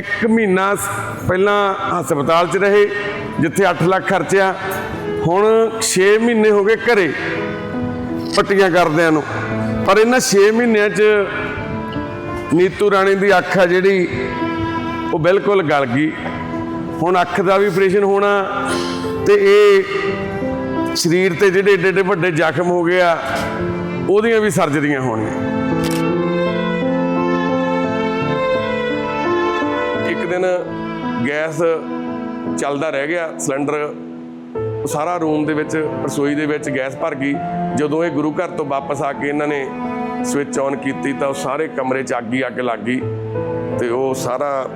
ਇੱਕ ਮਹੀਨਾ ਪਹਿਲਾਂ ਹਸਪਤਾਲ 'ਚ ਰਹੇ, ਜਿੱਥੇ 8 ਲੱਖ ਖਰਚਿਆ। ਹੁਣ 6 ਮਹੀਨੇ ਹੋ ਗਏ ਘਰੇ, ਪੱਟੀਆਂ ਕਰਦਿਆਂ ਨੂੰ। ਪਰ ਇਹਨਾਂ 6 ਮਹੀਨਿਆਂ 'ਚ ਨੀਤੂ ਰਾਣੀ ਦੀ ਅੱਖ ਆ ਜਿਹੜੀ, ਉਹ ਬਿਲਕੁਲ ਗਲ ਗਈ। ਹੁਣ ਅੱਖ ਦਾ ਵੀ ਆਪਰੇਸ਼ਨ ਹੋਣਾ, ਤੇ ਇਹ ਸਰੀਰ ਤੇ ਜਿਹੜੇ ਏਡੇ ਏਡੇ ਵੱਡੇ ਜ਼ਖਮ ਹੋ ਗਏ ਆ, ਉਹਦੀਆਂ ਵੀ ਸਰਜਰੀਆਂ ਹੋਣੀਆਂ। ਦਿਨ ਗੈਸ ਚੱਲਦਾ ਰਹਿ ਗਿਆ, ਸਿਲੰਡਰ ਉਹ ਸਾਰਾ ਰੂਮ ਦੇ ਵਿੱਚ, ਰਸੋਈ ਦੇ ਵਿੱਚ ਗੈਸ ਭਰ ਗਈ। ਜਦੋਂ ਇਹ ਗੁਰੂ ਘਰ ਤੋਂ ਵਾਪਸ ਆ ਕੇ ਇਹਨਾਂ ਨੇ ਸਵਿਚ ਔਨ ਕੀਤੀ ਤਾਂ ਉਹ ਸਾਰੇ ਕਮਰੇ 'ਚ ਅੱਗ ਹੀ ਅੱਗ ਲੱਗ ਗਈ ਤੇ ਉਹ ਸਾਰਾ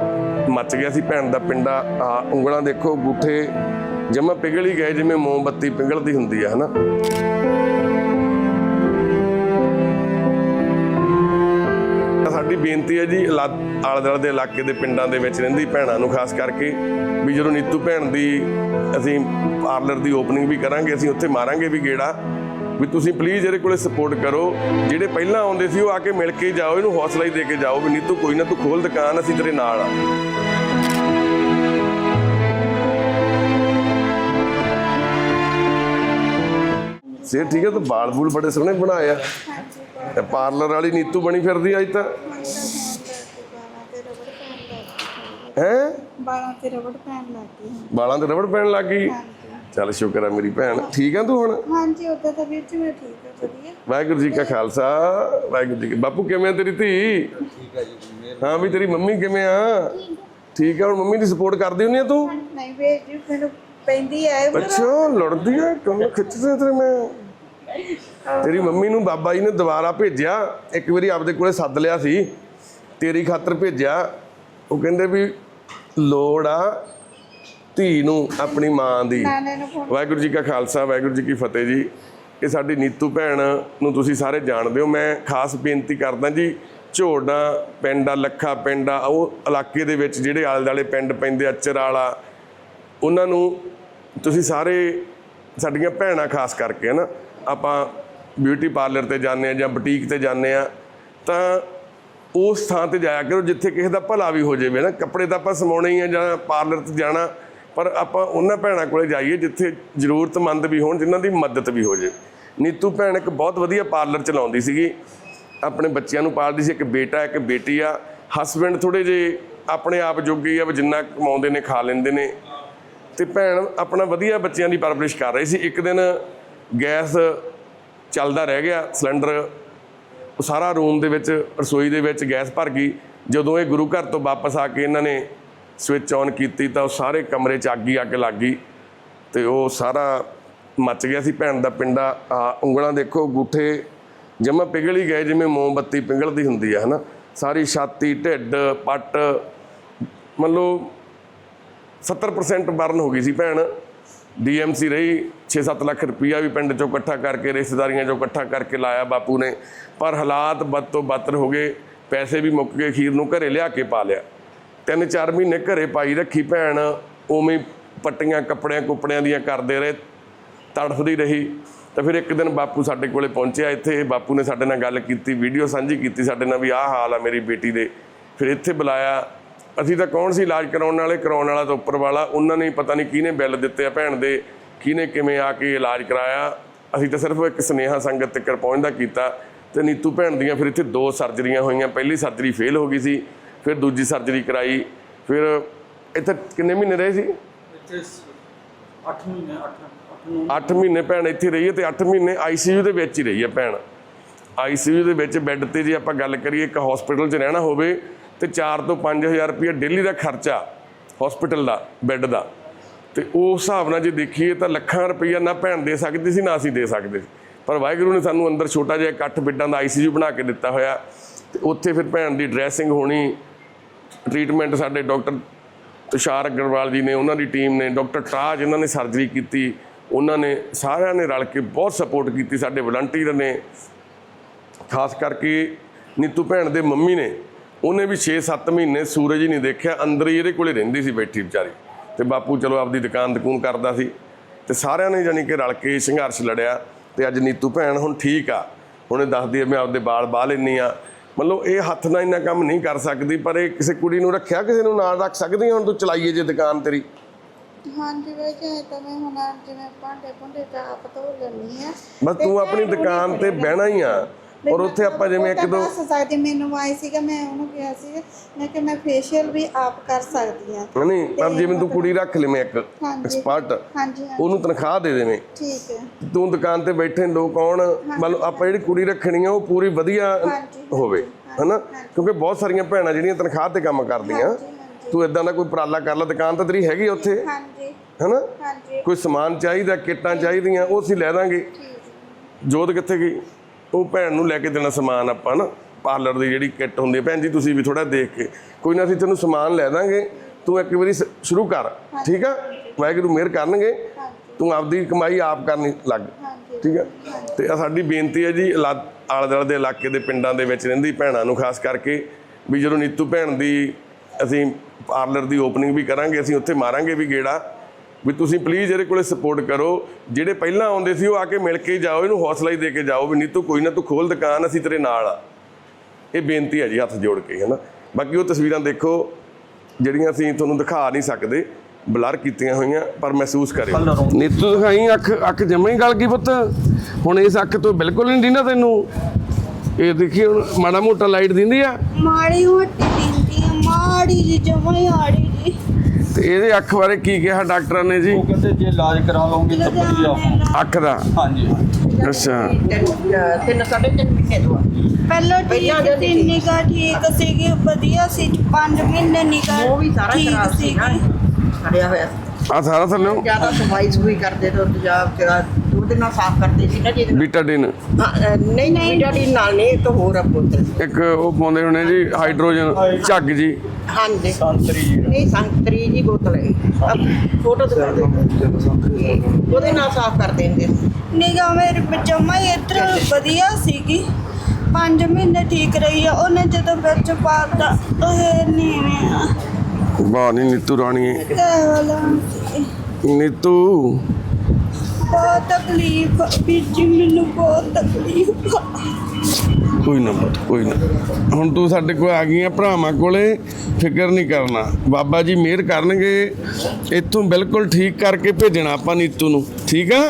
ਮੱਚ ਗਿਆ ਸੀ ਭੈਣ ਦਾ ਪਿੰਡਾ। ਆ ਉਂਗਲਾਂ ਦੇਖੋ ਗੂਠੇ ਜਮਾ ਪਿਘਲ ਹੀ ਗਏ, ਜਿਵੇਂ ਮੋਮਬੱਤੀ ਪਿਘਲਦੀ ਹੁੰਦੀ ਆ, ਹਨਾ? ਤਾਂ ਬੇਨਤੀ ਹੈ ਜੀ ਇਲਾ- ਆਲੇ ਦੁਆਲੇ ਦੇ ਇਲਾਕੇ ਦੇ ਪਿੰਡਾਂ ਦੇ ਵਿੱਚ ਰਹਿੰਦੀ ਭੈਣਾਂ ਨੂੰ ਖਾਸ ਕਰਕੇ ਵੀ ਜਦੋਂ ਨੀਤੂ ਭੈਣ ਦੀ ਅਸੀਂ ਪਾਰਲਰ ਦੀ ਓਪਨਿੰਗ ਵੀ ਕਰਾਂਗੇ, ਅਸੀਂ ਉੱਥੇ ਮਾਰਾਂਗੇ ਵੀ ਗੇੜਾ, ਵੀ ਤੁਸੀਂ ਪਲੀਜ਼ ਇਹਦੇ ਕੋਲੇ ਸਪੋਰਟ ਕਰੋ। ਜਿਹੜੇ ਪਹਿਲਾਂ ਆਉਂਦੇ ਸੀ ਉਹ ਆ ਕੇ ਮਿਲ ਕੇ ਜਾਓ, ਇਹਨੂੰ ਹੌਸਲਾ ਹੀ ਦੇ ਕੇ ਜਾਓ ਵੀ ਨੀਤੂ ਕੋਈ ਨਾ ਤੂੰ ਖੋਲ ਦੁਕਾਨ, ਅਸੀਂ ਤੇਰੇ ਨਾਲ ਆ। ਸੇ ਠੀਕ ਹੈ ਤੂੰ ਬਾਲ ਬੂਲ ਬੜੇ ਸੋਹਣੇ ਬਣਾਏ ਆ। ਤੇ ਪਾਰਲਰ ਵਾਲੀ ਨੀਤੂ ਬਣੀ ਫਿਰਦੀ ਅੱਜ ਤਾਂ। ਹੈ? ਬਾਲਾਂ ਤੇ ਰਬੜ ਪੈਣ ਲੱਗ ਗਈ। ਹੁਣ। ਬਾਲਾਂ ਤੇ ਰਬੜ ਪੈਣ ਲੱਗ ਗਈ ਚੱਲ ਸ਼ੁਕਰ ਆ ਮੇਰੀ ਭੈਣ। ਠੀਕ ਆ ਤੂੰ ਹੁਣ? ਹਾਂਜੀ ਉਦਾਂ ਤਾਂ ਵੀਰ ਜੀ ਮੈਂ ਠੀਕ ਹਾਂ ਵਧੀਆ। ਵਾਹਿਗੁਰੂ ਜੀ ਕਾ ਖਾਲਸਾ ਵਾਹਿਗੁਰੂ ਜੀ ਕੀ ਬਾਪੂ ਕਿਵੇਂ ਆ ਤੇਰੀ ਧੀ? ਠੀਕ ਆ ਜੀ ਹਾਂ ਵੀ ਤੇਰੀ ਮੰਮੀ ਕਿਵੇਂ ਆ? ਠੀਕ ਆ ਹੁਣ ਮੰਮੀ ਦੀ ਸਪੋਰਟ ਕਰਦੀ ਹੁੰਨੀ ਆ ਤੂੰ? ਨਹੀਂ ਵੀਰ ਜੀ ਮੈਨੂੰ ਪੈਂਦੀ ਹੈ ਅੱਛਾ ਲੜਦੀ ਆ ਕੰਮ ਖਿੱਚਦੇ ਤੇਰੇ ਮੈਂ। ਤੇਰੀ ਮੰਮੀ ਨੂੰ ਬਾਬਾ ਜੀ ਨੇ ਦੁਬਾਰਾ ਭੇਜਿਆ। ਇੱਕ ਵਾਰੀ ਆਪਦੇ ਕੋਲੇ ਸੱਦ ਲਿਆ ਸੀ। ਤੇਰੀ ਖਾਤਰ ਭੇਜਿਆ। ਉਹ ਕਹਿੰਦੇ ਵੀ ਲੋੜ ਆ ਧੀ ਨੂੰ ਆਪਣੀ ਮਾਂ ਦੀ। ਵਾਹਿਗੁਰੂ ਜੀ ਕਾ ਖਾਲਸਾ ਵਾਹਿਗੁਰੂ ਜੀ ਕੀ ਫਤਿਹ ਜੀ। ਇਹ ਸਾਡੀ ਨੀਤੂ ਭੈਣ ਨੂੰ ਤੁਸੀਂ ਸਾਰੇ ਜਾਣਦੇ ਹੋ। ਮੈਂ ਖਾਸ ਬੇਨਤੀ ਕਰਦਾ ਜੀ ਝੋੜਾ ਪਿੰਡ ਆ ਲੱਖਾ ਪਿੰਡ ਆ ਉਹ ਇਲਾਕੇ ਦੇ ਵਿੱਚ ਜਿਹੜੇ ਆਲੇ ਦੁਆਲੇ ਪਿੰਡ ਪੈਂਦੇ ਅਚਰ ਵਾਲਾ ਉਹਨਾਂ ਨੂੰ ਤੁਸੀਂ ਸਾਰੇ ਸਾਡੀਆਂ ਭੈਣਾਂ ਖਾਸ ਕਰਕੇ ਨਾ ਆਪਾਂ ਬਿਊਟੀ ਪਾਰਲਰ ਤੇ ਜਾਂਦੇ ਆ ਜਾਂ ਬੁਟੀਕ ਤੇ ਜਾਂਦੇ ਆ ਤਾਂ ਉਸ ਥਾਂ ਤੇ ਜਾਇਆ ਕਰੋ ਜਿੱਥੇ ਕਿਸੇ ਦਾ ਭਲਾ ਵੀ ਹੋ ਜਾਵੇ ਨਾ ਕੱਪੜੇ ਤਾਂ ਆਪਾਂ ਸਮਾਉਣੇ ਹੀ ਆ ਜਾਂ ਪਾਰਲਰ ਤੇ ਜਾਣਾ, ਪਰ ਆਪਾਂ ਉਹਨਾਂ ਭੈਣਾਂ ਕੋਲੇ ਜਾਈਏ ਜਿੱਥੇ ਜ਼ਰੂਰਤਮੰਦ ਵੀ ਹੋਣ, ਜਿਨ੍ਹਾਂ ਦੀ ਮਦਦ ਵੀ ਹੋ ਜਾਵੇ ਨੀਤੂ ਭੈਣ ਇੱਕ ਬਹੁਤ ਵਧੀਆ ਪਾਰਲਰ ਚਲਾਉਂਦੀ ਸੀਗੀ। ਆਪਣੇ ਬੱਚਿਆਂ ਨੂੰ ਪਾਲਦੀ ਸੀ, ਇੱਕ ਬੇਟਾ, ਇੱਕ ਬੇਟੀ ਆ। ਹਸਬੰਡ ਥੋੜੇ ਜੇ ਆਪਣੇ ਆਪ ਜੋਗੇ ਆ ਜਿੰਨਾ ਕਮਾਉਂਦੇ ਨੇ, ਖਾ ਲੈਂਦੇ ਨੇ। ਤੇ ਭੈਣ ਆਪਣਾ ਵਧੀਆ ਬੱਚਿਆਂ ਦੀ ਪਰਵਰਿਸ਼ ਕਰ ਰਹੀ ਸੀ। ਇੱਕ ਦਿਨ ਗੈਸ ਚੱਲਦਾ ਰਹਿ ਗਿਆ, ਸਿਲੰਡਰ, ਉਹ ਸਾਰਾ ਰੂਮ ਦੇ ਵਿੱਚ, ਰਸੋਈ ਦੇ ਵਿੱਚ ਗੈਸ ਭਰ ਗਈ। ਜਦੋਂ ਇਹ ਗੁਰੂ ਘਰ ਤੋਂ ਵਾਪਸ ਆ ਕੇ ਇਹਨਾਂ ਨੇ ਸਵਿਚ ਔਨ ਕੀਤੀ ਤਾਂ ਉਹ ਸਾਰੇ ਕਮਰੇ 'ਚ ਅੱਗ ਹੀ ਅੱਗ ਲੱਗ ਗਈ ਤੇ ਉਹ ਸਾਰਾ ਮੱਚ ਗਿਆ ਸੀ। ਭੈਣ ਦਾ ਪਿੰਡਾ, ਆ ਉਂਗਲਾਂ ਦੇਖੋ ਗੂਠੇ ਜਮਾ ਪਿਘਲ ਹੀ ਗਏ, ਜਿਵੇਂ ਮੋਮਬੱਤੀ ਪਿਘਲਦੀ ਹੁੰਦੀ ਆ, ਹਨਾ। ਸਾਰੀ ਛਾਤੀ, ਢਿੱਡ, ਪੱਟ, ਮੰਨ ਲਓ 70% ਬਰਨ ਹੋ ਗਈ ਸੀ ਭੈਣ। ਡੀਐਮਸੀ ਰਹੀ 6-7 ਲੱਖ ਰੁਪਈਆ ਵੀ ਪਿੰਡ ਚੋਂ ਇਕੱਠਾ ਕਰਕੇ, ਰਿਸ਼ਤੇਦਾਰੀਆਂ ਚੋਂ ਇਕੱਠਾ ਕਰਕੇ ਲਾਇਆ ਬਾਪੂ ਨੇ। ਪਰ ਹਾਲਾਤ ਬਦ ਤੋਂ ਬਦਤਰ ਹੋ ਗਏ। ਪੈਸੇ ਵੀ ਮੁੱਕ ਗਏ ਖੀਰ ਨੂੰ ਘਰੇ ਲਿਆ ਕੇ ਪਾ ਲਿਆ। ਤਿੰਨ ਚਾਰ ਮਹੀਨੇ ਘਰੇ ਪਾਈ ਰੱਖੀ ਭੈਣ, ਉਵੇਂ ਪੱਟੀਆਂ ਕੱਪੜਿਆਂ ਕੁੱਪੜਿਆਂ ਦੀਆਂ ਕਰਦੇ ਰਹੇ, ਤੜਫਦੀ ਰਹੀ। ਤਾਂ ਫਿਰ ਇੱਕ ਦਿਨ ਬਾਪੂ ਸਾਡੇ ਕੋਲੇ ਪਹੁੰਚਿਆ ਇੱਥੇ। ਬਾਪੂ ਨੇ ਸਾਡੇ ਨਾਲ ਗੱਲ ਕੀਤੀ, ਵੀਡੀਓ ਸਾਂਝੀ ਕੀਤੀ ਸਾਡੇ ਨਾਲ ਵੀ ਆਹ ਹਾਲ ਆ ਮੇਰੀ ਬੇਟੀ ਦੇ। ਫਿਰ ਇੱਥੇ ਬੁਲਾਇਆ। ਅਸੀਂ ਤਾਂ ਕੌਣ ਸੀ ਇਲਾਜ ਕਰਾਉਣ ਵਾਲੇ ਕਰਾਉਣ ਵਾਲਾ ਤਾਂ ਉੱਪਰ ਵਾਲਾ ਉਹਨਾਂ ਨੇ ਪਤਾ ਨਹੀਂ ਕਿਹਨੇ ਬਿੱਲ ਦਿੱਤੇ ਆ ਭੈਣ ਦੇ ਕਿਹਨੇ ਕਿਵੇਂ ਆ ਕੇ ਇਲਾਜ ਕਰਾਇਆ। ਅਸੀਂ ਤਾਂ ਸਿਰਫ ਇੱਕ ਸਨੇਹਾ ਸੰਗਤ ਤੱਕ ਪਹੁੰਚਦਾ ਕੀਤਾ ਤੇ ਨੀਤੂ ਭੈਣ ਦੀਆਂ ਫਿਰ ਇੱਥੇ ਦੋ ਸਰਜਰੀਆਂ ਹੋਈਆਂ। ਪਹਿਲੀ ਸਰਜਰੀ ਫੇਲ ਹੋ ਗਈ ਸੀ ਫਿਰ ਦੂਜੀ ਸਰਜਰੀ ਕਰਾਈ। ਫਿਰ ਇੱਥੇ ਕਿੰਨੇ ਮਹੀਨੇ ਰਹੇ ਸੀ? ਇੱਥੇ 8 ਮਹੀਨੇ 8 8 ਨੂੰ। 8 ਮਹੀਨੇ ਭੈਣ ਇੱਥੇ ਰਹੀ ਹੈ ਤੇ 8 ਮਹੀਨੇ ਆਈਸੀਯੂ ਦੇ ਵਿੱਚ ਹੀ ਰਹੀ ਹੈ ਭੈਣ। ਆਈਸੀਯੂ ਦੇ ਵਿੱਚ ਬੈੱਡ ਤੇ ਜੇ ਆਪਾਂ ਗੱਲ ਕਰੀਏ ਇੱਕ ਹਸਪੀਟਲ 'ਚ ਰਹਿਣਾ ਹੋਵੇ ਤੇ 4 ਤੋਂ 5000 ਰੁਪਏ ਡੇਲੀ ਦਾ ਖਰਚਾ ਹਸਪੀਟਲ ਦਾ ਬੈੱਡ ਦਾ। ਤੇ ਉਸ ਹਿਸਾਬ ਨਾਲ ਜੇ ਦੇਖੀਏ ਤਾਂ ਲੱਖਾਂ ਰੁਪਈਆ ਨਾ ਭੈਣ ਦੇ ਸਕਦੀ ਸੀ, ਨਾ ਅਸੀਂ ਦੇ ਸਕਦੇ ਸੀ। ਪਰ ਵਾਹਿਗੁਰੂ ਨੇ ਸਾਨੂੰ ਅੰਦਰ ਛੋਟਾ ਜਿਹਾ ਇਕੱਠ ਬਿੱਡਾਂ ਦਾ ਆਈਸੀਯੂ ਬਣਾ ਕੇ ਦਿੱਤਾ ਹੋਇਆ। ਤੇ ਉੱਥੇ ਫਿਰ ਭੈਣ ਦੀ ਡਰੈਸਿੰਗ ਹੋਣੀ ਟ੍ਰੀਟਮੈਂਟ ਸਾਡੇ ਡਾਕਟਰ ਤੁਸ਼ਾਰ ਅਗਰਵਾਲ ਜੀ ਨੇ, ਉਹਨਾਂ ਦੀ ਟੀਮ ਨੇ ਡਾਕਟਰ ਟਾਜ ਇਹਨਾਂ ਨੇ ਸਰਜਰੀ ਕੀਤੀ। ਉਹਨਾਂ ਨੇ ਸਾਰਿਆਂ ਨੇ ਰਲ ਕੇ ਬਹੁਤ ਸਪੋਰਟ ਕੀਤੀ, ਸਾਡੇ ਵਲੰਟੀਅਰ ਨੇ। ਖਾਸ ਕਰਕੇ ਨੀਤੂ ਭੈਣ ਦੇ ਮੰਮੀ ਨੇ। ਉਹਨੇ ਵੀ 6-7 ਮਹੀਨੇ ਸੂਰਜ ਹੀ ਨਹੀਂ ਦੇਖਿਆ ਅੰਦਰ ਹੀ ਇਹਦੇ ਕੋਲੇ ਰਹਿੰਦੀ ਸੀ ਬੈਠੀ ਵਿਚਾਰੀ। ਤੇ ਬਾਪੂ ਚਲੋ ਆਪਦੀ ਦੁਕਾਨ ਦਕੂਨ ਕਰਦਾ ਸੀ। ਤੇ ਸਾਰਿਆਂ ਨੇ ਜਾਨੀ ਕਿ ਰਲ ਕੇ ਸੰਘਰਸ਼ ਲੜਿਆ। ਤੇ ਅੱਜ ਨੀਤੂ ਭੈਣ ਹੁਣ ਠੀਕ ਆ। ਹੁਣ ਦੱਸਦੀ ਹੈ ਮੈਂ ਆਪਦੇ ਬਾਲ ਬਾਹ ਲੈਂਦੀ ਆ। ਮਤਲਬ ਇਹ ਹੱਥ ਨਾਲ ਇੰਨਾ ਕੰਮ ਨਹੀਂ ਕਰ ਸਕਦੀ ਪਰ ਇਹ ਕਿਸੇ ਕੁੜੀ ਨੂੰ ਰੱਖਿਆ ਕਿਸੇ ਨੂੰ ਨਾਲ ਰੱਖ ਸਕਦੀ ਹੁਣ ਤੂੰ ਚਲਾਈਏ ਜੇ ਦੁਕਾਨ ਤੇਰੀ। ਹਾਂਜੀ ਬਾਈ ਜੀ ਤਾਂ ਮੈਂ ਹੁਣ ਜਿਵੇਂ ਭਾਂਡੇ ਭੁੰਡੇ ਤਾਂ ਆਪ ਧੋ ਲੈਣੀ ਆ। ਬਸ ਤੂੰ ਆਪਣੀ ਦੁਕਾਨ ਤੇ ਬਹਿਣਾ ਹੀ ਆ। ਔਰ ਉੱਥੇ ਆਪਾਂ ਜਿਵੇਂ ਇੱਕ ਦੋ ਸਕਦੀ ਮੈਨੂੰ ਆਈ ਸੀਗਾ ਮੈਂ ਉਹਨੂੰ ਕਿਹਾ ਸੀ ਮੈਂ ਕਿ ਮੈਂ ਫੇਸ਼ੀਅਲ ਵੀ ਆਪ ਕਰ ਸਕਦੀ ਆ ਨਹੀਂ ਪਰ ਜਿਵੇਂ ਤੂੰ ਕੁੜੀ ਰੱਖ ਲਵੇਂ ਇੱਕ ਐਕਸਪਰਟ ਉਹਨੂੰ ਤਨਖਾਹ ਦੇ ਦੇਵੇਂ। ਠੀਕ ਹੈ। ਤੂੰ ਦੁਕਾਨ ਤੇ ਬੈਠੇ ਲੋਕ ਆਉਣ ਮਤਲਬ ਆਪਾਂ ਜਿਹੜੀ ਕੁੜੀ ਰੱਖਣੀ ਆ ਉਹ ਪੂਰੀ ਵਧੀਆ ਹੋਵੇ ਹਨਾ? ਕਿਉਂਕਿ ਬਹੁਤ ਸਾਰੀਆਂ ਭੈਣਾਂ ਜਿਹੜੀਆਂ ਤਨਖਾਹ ਤੇ ਕੰਮ ਕਰਦੀਆਂ। ਤੂੰ ਇਦਾਂ ਦਾ ਕੋਈ ਉਪਰਾਲਾ ਕਰ ਲੈ ਦੁਕਾਨ ਤਾਂ ਤੇਰੀ ਹੈਗੀ ਉੱਥੇ ਹਾਂਜੀ ਹਨਾ? ਹਾਂਜੀ। ਕੋਈ ਸਮਾਨ ਚਾਹੀਦਾ ਕਿੱਟਾਂ ਚਾਹੀਦੀਆਂ ਉਹ ਅਸੀਂ ਲੈ ਦਾਂਗੇ। ਜੋਤ ਕਿੱਥੇ ਗਈ? ਉਹ ਭੈਣ ਨੂੰ ਲੈ ਕੇ ਦੇਣਾ ਸਮਾਨ ਆਪਾਂ ਨਾ ਪਾਰਲਰ ਦੀ ਜਿਹੜੀ ਕਿੱਟ ਹੁੰਦੀ ਹੈ। ਭੈਣ ਜੀ ਤੁਸੀਂ ਵੀ ਥੋੜਾ ਦੇਖ ਕੇ। ਕੋਈ ਨਾ ਅਸੀਂ ਤੈਨੂੰ ਸਮਾਨ ਲੈ ਦਾਂਗੇ। ਤੂੰ ਇੱਕ ਵਾਰੀ ਸ਼ੁਰੂ ਕਰ ਠੀਕ ਆ? ਵਾਹਿਗੁਰੂ ਮਿਹਰ ਕਰਨਗੇ। ਤੂੰ ਆਪਦੀ ਕਮਾਈ ਆਪ ਕਰਨੀ ਲੱਗ ਠੀਕ ਹੈ ਤੇ ਆਹ ਸਾਡੀ ਬੇਨਤੀ ਹੈ ਜੀ ਆਲੇ ਦੁਆਲੇ ਦੇ ਇਲਾਕੇ ਦੇ ਪਿੰਡਾਂ ਦੇ ਵਿੱਚ ਰਹਿੰਦੀ ਭੈਣਾਂ ਨੂੰ ਖਾਸ ਕਰਕੇ ਵੀ ਜਦੋਂ ਨੀਤੂ ਭੈਣ ਦੀ ਅਸੀਂ ਪਾਰਲਰ ਦੀ ਓਪਨਿੰਗ ਵੀ ਕਰਾਂਗੇ ਅਸੀਂ ਉੱਥੇ ਮਾਰਾਂਗੇ ਵੀ ਗੇੜਾ। ਵੀ ਤੁਸੀਂ ਪਲੀਜ਼ ਇਹਦੇ ਕੋਲੇ ਸਪੋਰਟ ਕਰੋ। ਜਿਹੜੇ ਪਹਿਲਾਂ ਆਉਂਦੇ ਸੀ ਉਹ ਆ ਕੇ ਮਿਲ ਕੇ ਜਾਓ ਇਹਨੂੰ ਹੌਸਲਾ ਹੀ ਦੇ ਕੇ ਜਾਓ ਵੀ ਨੀਤੂ ਕੋਈ ਨਾ ਤੂੰ ਖੋਲ ਦੁਕਾਨ ਅਸੀਂ ਤੇਰੇ ਨਾਲ ਆ। ਇਹ ਬੇਨਤੀ ਹੈ ਜੀ ਹੱਥ ਜੋੜ ਕੇ ਹੈ ਨਾ ਬਾਕੀ ਉਹ ਤਸਵੀਰਾਂ ਦੇਖੋ ਜਿਹੜੀਆਂ ਅਸੀਂ ਤੁਹਾਨੂੰ ਦਿਖਾ ਨਹੀਂ ਸਕਦੇ ਬਲਰ ਕੀਤੀਆਂ ਹੋਈਆਂ ਪਰ ਮਹਿਸੂਸ ਕਰਿਓ। ਨੀਤੂ ਦਿਖਾਈ ਅੱਖ ਅੱਖ ਜਮੇ ਹੀ ਗਲ ਗਈ ਪੁੱਤ। ਹੁਣ ਇਸ ਅੱਖ ਤੋਂ ਬਿਲਕੁਲ ਨਹੀਂ ਦਿੰਦਾ ਤੈਨੂੰ। ਇਹ ਦੇਖੀ ਹੁਣ ਮਾੜਾ ਮੋਟਾ ਲਾਈਟ ਦਿੰਦੀ ਆ। ਮਾੜੀ ਮੋਟੀ ਦਿੰਦੀ ਆ ਮਾੜੀ ਜੀ ਜਮਾਈ ਆੜੀ ਜੀ। ਤੇ ਇਹਦੇ ਅੱਖ ਬਾਰੇ ਕੀ ਕਿਹਾ ਡਾਕਟਰਾਂ ਨੇ ਜੀ? ਉਹ ਕਹਿੰਦੇ ਜੇ ਇਲਾਜ ਕਰਾ ਲਓਗੇ ਤਾਂ ਵਧੀਆ। ਅੱਖ ਦਾ? ਹਾਂਜੀ। ਅੱਛਾ। ਤਿੰਨ ਸਾਢੇ ਤਿੰਨ ਮਹੀਨੇ ਤੋਂ। ਪਹਿਲਾਂ ਠੀਕ ਸੀ ਨਿਗਾ ਠੀਕ ਸੀਗੀ ਵਧੀਆ ਸੀ 5 ਮਹੀਨੇ ਨਿਗਾ ਉਹ ਵੀ ਸਾਰਾ ਖਰਾਬ ਸੀ ਨਾ। ਸੜਿਆ ਹੋਇਆ ਆ ਸਾਰਾ ਥੱਲੇ ਜ਼ਿਆਦਾ ਸਫ਼ਾਈ ਸੁਈ ਕਰਦੇ ਤੇ ਤੇਜ਼ਾਬ ਚ ਦੁੱਧ ਨਾਲ ਸਾਫ਼ ਕਰਦੇ ਸੀ ਨਾ ਜਿਹਦੇ ਨਾਲ ਬੀਟਾਡੀਨ ਨਹੀਂ ਨਹੀਂ ਜਿਹੜੀ ਨਾਲ ਨਹੀਂ ਇੱਕ ਹੋਰ ਆ ਬੋਤਲ ਇੱਕ ਉਹ ਪਾਉਂਦੇ ਹੋਣੇ ਜੀ ਹਾਈਡਰੋਜਨ ਝੱਗ ਜੀ। ਹਾਂਜੀ। ਸੰਤਰੀ ਜੀ। ਨਹੀਂ ਸੰਤਰੀ ਜੀ ਬੋਤਲ ਹੈ। ਫੋਟੋ ਦਿਖਾ ਦੇ ਉਹਦੇ ਨਾਲ ਸਾਫ਼ ਕਰ ਦਿੰਦੇ ਸੀ। ਨਿਗਾ ਮੇਰੇ ਜਮਾ ਹੀ ਇਧਰ ਵਧੀਆ ਸੀਗੀ। 5 ਮਹੀਨੇ ਠੀਕ ਰਹੀ ਆ। ਉਹਨੇ ਜਦੋਂ ਵਿੱਚ ਪਾਤਾ ਉਹ ਨੀਵੇਂ ਆ। ਨਹੀਂ ਨੀਤੂ ਰਾਣੀ। ਨੀਤੂ। ਬਹੁਤ ਤਕਲੀਫ ਵੀਰ ਜੀ ਮੈਨੂੰ ਬਹੁਤ ਤਕਲੀਫ। ਕੋਈ ਨਾ ਪੁੱਤ ਕੋਈ ਨਾ। ਹੁਣ ਤੂੰ ਸਾਡੇ ਕੋਲ ਆ ਗਈ ਆ ਭਰਾਵਾਂ ਕੋਲੇ ਫਿਕਰ ਨਹੀਂ ਕਰਨਾ। ਬਾਬਾ ਜੀ ਮਿਹਰ ਕਰਨਗੇ ਇੱਥੋਂ ਬਿਲਕੁਲ ਠੀਕ ਕਰਕੇ ਭੇਜਣਾ ਆਪਾਂ ਨੀਤੂ ਨੂੰ। ਠੀਕ ਆ?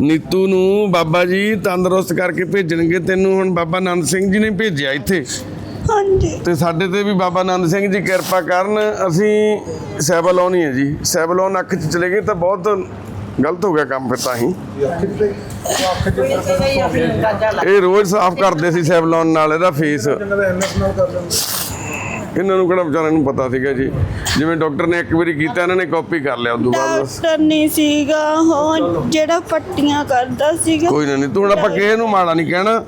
ਨੀਤੂ ਨੂੰ ਬਾਬਾ ਜੀ ਤੰਦਰੁਸਤ ਕਰਕੇ ਭੇਜਣਗੇ ਤੈਨੂੰ ਹੁਣ ਬਾਬਾ ਆਨੰਦ ਸਿੰਘ ਜੀ ਨੇ ਭੇਜਿਆ ਇੱਥੇ। ਹਾਂਜੀ। ਤੇ ਸਾਡੇ ਤੇ ਵੀ ਬਾਬਾ ਆਨੰਦ ਸਿੰਘ ਜੀ ਕਿਰਪਾ ਕਰਨ, ਅਸੀਂ ਸੈਬਲੋਨ ਹੀ ਹੈ ਜੀ। ਸੈਬਲੋਨ ਅੱਖ 'ਚ ਚਲੇ ਗਏ ਤਾਂ ਬਹੁਤ ਗਲਤ ਹੋ ਗਿਆ ਕੰਮ ਫਿਰ ਤਾਂ ਹੀ। ਇਹ ਰੋਜ਼ ਸਾਫ਼ ਕਰਦੇ ਸੀ ਸੈਬਲੋਨ ਨਾਲ, ਇਹਦਾ ਫੇਸ ਇਹਨਾਂ ਨੂੰ ਕਿਹੜਾ ਵਿਚਾਰਿਆਂ ਨੂੰ ਪਤਾ ਸੀਗਾ ਜੀ? ਜਿਵੇਂ ਡਾਕਟਰ ਨੇ ਇੱਕ ਵਾਰੀ ਕੀਤਾ ਇਹਨਾਂ ਨੇ ਕਾਪੀ ਕਰ ਲਿਆ ਉਦੋਂ ਬਾਅਦ ਬਸ। ਡਾਕਟਰ ਨਹੀਂ ਸੀਗਾ ਉਹ ਜਿਹੜਾ ਪੱਟੀਆਂ ਕਰਦਾ ਸੀਗਾ। ਕੋਈ ਨਾ ਨਹੀਂ ਤੂੰ ਹੁਣ ਆਪਾਂ ਕਿਸੇ ਨੂੰ ਮਾੜਾ ਨਹੀਂ ਕਹਿਣਾ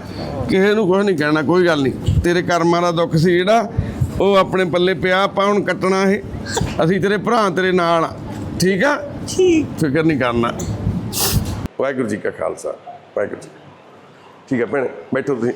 ਕਿਸੇ ਨੂੰ ਕੁਝ ਨਹੀਂ ਕਹਿਣਾ ਕੋਈ ਗੱਲ ਨਹੀਂ। ਤੇਰੇ ਕਰਮਾਂ ਦਾ ਦੁੱਖ ਸੀ ਜਿਹੜਾ ਉਹ ਆਪਣੇ ਪੱਲੇ ਪਿਆ ਆਪਾਂ ਹੁਣ ਕੱਟਣਾ ਇਹ। ਅਸੀਂ ਤੇਰੇ ਭਰਾ ਤੇਰੇ ਨਾਲ ਆ। ਠੀਕ ਆ? ਠੀਕ। ਫਿਕਰ ਨਹੀਂ ਕਰਨਾ। ਵਾਹਿਗੁਰੂ ਜੀ ਕਾ ਖਾਲਸਾ ਵਾਹਿਗੁਰੂ ਜੀ ਠੀਕ ਹੈ ਭੈਣੇ ਬੈਠੋ ਤੁਸੀਂ।